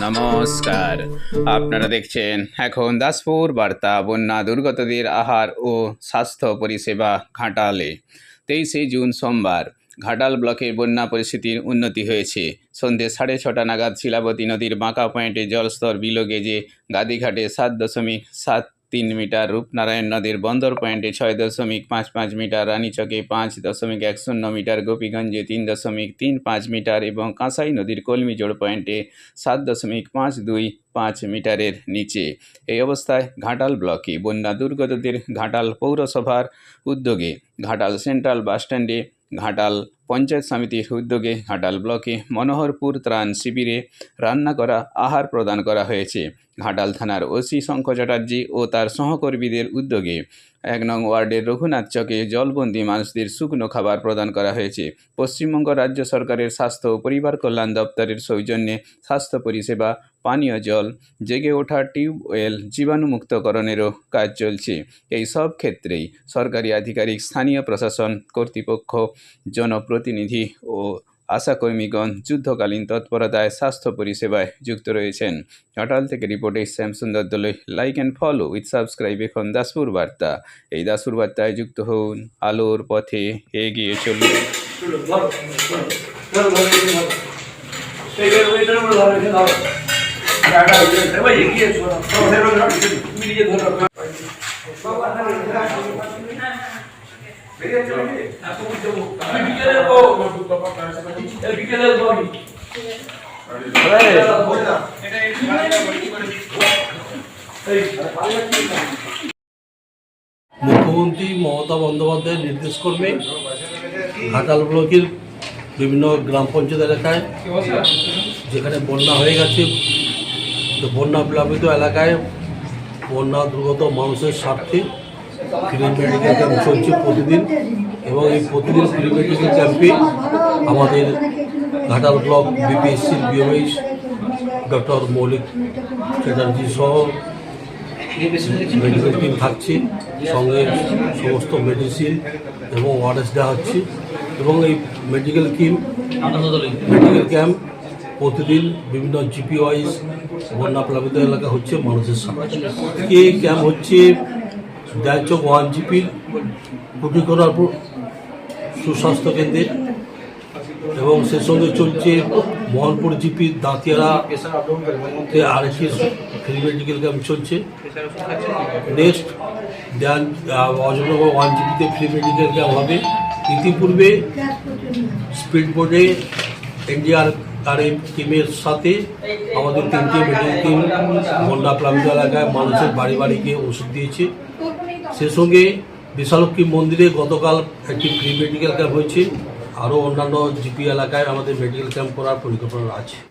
নমস্কার। আপনারা দেখছেন এখন দাসপুর বার্তা, বন্যা দুর্গতদের আহার ও স্বাস্থ্য পরিষেবা ঘাটালে। তেইশে জুন সোমবার ঘাটাল ব্লকে বন্যা পরিস্থিতির উন্নতি হয়েছে। সন্ধ্যে সাড়ে ছটা নাগাদ শিলাবতী নদীর বাঁকা পয়েন্টে জলস্তর বিলো গেজে গাদিঘাটে সাত দশমিক সাত তিন মিটার রূপনারায়ণ নদীর বন্দর পয়েন্টে ছয় দশমিক পাঁচ পাঁচ মিটার, রানীচকে পাঁচ দশমিক এক শূন্য মিটার, গোপীগঞ্জে তিন দশমিক তিন পাঁচ মিটার এবং কাঁসাই নদীর কলমিজোড় পয়েন্টে সাত দশমিক পাঁচ দুই পাঁচ মিটারের নিচে। এই অবস্থায় ঘাটাল ব্লকে বন্যা দুর্গতদের ঘাটাল পৌরসভার উদ্যোগে ঘাটাল সেন্ট্রাল বাসস্ট্যান্ডে ঘাটাল পঞ্চায়েত সমিতির উদ্যোগে ঘাটাল ব্লকে মনোহরপুর ত্রাণ শিবিরে রান্না করা আহার প্রদান করা হয়েছে। ঘাটাল থানার ওসি শঙ্খ চ্যাটার্জি ও তার সহকর্মীদের উদ্যোগে এক নং ওয়ার্ডের রঘুনাথ চকে জলবন্দি মানুষদের শুকনো খাবার প্রদান করা হয়েছে। পশ্চিমবঙ্গ রাজ্য সরকারের স্বাস্থ্য ও পরিবার কল্যাণ দপ্তরের সৌজন্যে স্বাস্থ্য পরিষেবা পানীয় জল জেগে ওঠা টিউবওয়েল জীবাণুমুক্তকরণেরও কাজ চলছে। এই সব ক্ষেত্রেই সরকারি আধিকারিক, স্থানীয় প্রশাসন, কর্তৃপক্ষ, জনপ্রতিনিধি ও আশাকর্মীগণ যুদ্ধকালীন তৎপরতায় স্বাস্থ্য পরিষেবায় যুক্ত রয়েছেন। ঘাটাল থেকে রিপোর্টে Shyamsundar Dalai like and follow with subscribe. এখন দাসপুর বার্তা। এই দাসপুর বার্তায় যুক্ত হন আলোর পথে এগিয়ে চলুন। মুখ্যমন্ত্রী মমতা বন্দ্যোপাধ্যায়ের নির্দেশ করবে ঘাটাল ব্লকের বিভিন্ন গ্রাম পঞ্চায়েত এলাকায় যেখানে বন্যা হয়ে গেছে তো বন্যা প্লাবিত এলাকায় বন্যা দুর্গত মানুষের স্বার্থে ফ্রি মেডিকেল ক্যাম্প চলছে প্রতিদিন এবং এই প্রতিদিন ফ্রি মেডিকেল ক্যাম্পে আমাদের ঘাটাল ব্লক বিপিএসসির বিওএইচ ডক্টর মৌলিক চ্যাটার্জি সহ মেডিকেল টিম থাকছে, সঙ্গে সমস্ত মেডিসিন এবং ওয়ারেস দেওয়া হচ্ছে এবং এই মেডিকেল টিম, মেডিকেল ক্যাম্প প্রতিদিন বিভিন্ন জিপি ওয়াইজ বন্যা প্লাবিত এলাকা হচ্ছে মানুষের সামনে। এই ক্যাম্প হচ্ছে? ডালচক ওয়ান জিপির কুটিকোনারপুর সুস্বাস্থ্য কেন্দ্রে। এবং সে সঙ্গে চলছে মোহনপুর জিপি দাঁতিয়ারা তে আরেকটি ফ্রি মেডিকেল ক্যাম্প চলছে। নেক্সট অজনগর ওয়ান জিপিতে ফ্রি মেডিকেল ক্যাম্প হবে। ইতিপূর্বে স্পিড বোর্ডে এনডিআর আর টিমের সাথে আমাদের তিনটি মেডিকেল টিম বন্যা প্লাবিত এলাকায় মানুষের বাড়ি বাড়ি গিয়ে ওষুধ দিয়েছে। সে সঙ্গে বিশালক্ষী মন্দিরে গতকাল একটি ফ্রি মেডিকেল ক্যাম্প হয়েছে। আরও অন্যান্য জিপি এলাকায় আমাদের মেডিকেল ক্যাম্প করার পরিকল্পনা আছে।